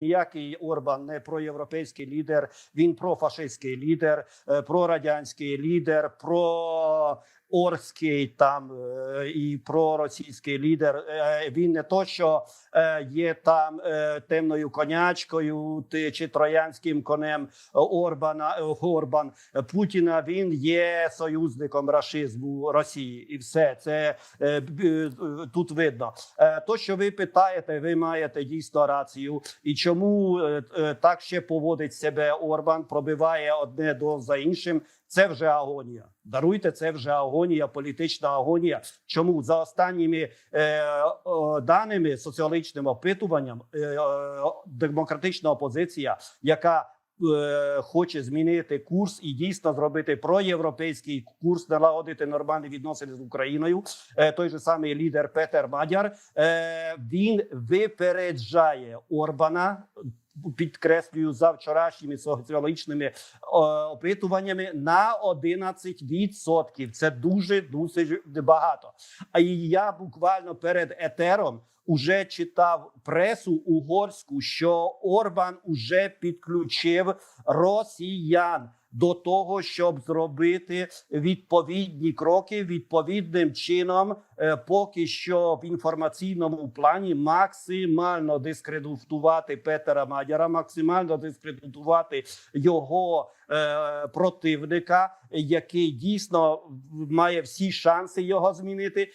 Ніякий Орбан не проєвропейський лідер, він профашистський лідер, е, прорадянський лідер, про Орський там е, і проросійський лідер. Е, Він не то, що е, є там темною конячкою чи троянським конем Орбана е, Орбан Путіна. Він є союзником рашизму Росії, і все це тут видно. То, що ви питаєте, ви маєте дійсно рацію. І чому так ще поводить себе Орбан, пробиває одне до за іншим. Це вже агонія. Даруйте, це вже агонія, політична агонія. Чому за останніми е, о, даними соціологічним опитуванням е, е, демократична опозиція, яка е, хоче змінити курс і дійсно зробити проєвропейський курс, налагодити нормальні відносини з Україною. Е, той же самий лідер Петер Мадяр. Е, він випереджає Орбана. Підкреслюю за вчорашніми соціологічними е, опитуваннями на 11%. Це дуже дуже багато. А я буквально перед етером уже читав пресу угорську, що Орбан уже підключив росіян до того, щоб зробити відповідні кроки відповідним чином, е, поки що в інформаційному плані максимально дискредитувати Петера Мадяра, максимально дискредитувати його е, противника, який дійсно має всі шанси його змінити,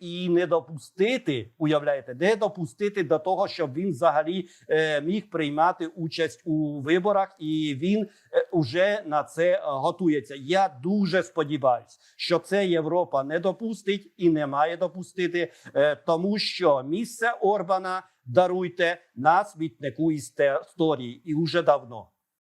і не допустити, уявляєте, не допустити до того, щоб він взагалі е, міг приймати участь у виборах, і він е, уже на це е, готується. Я дуже сподіваюся, що це Європа не допустить і не має допустити, е, тому що місце Орбана даруйте на смітнику історії і уже давно.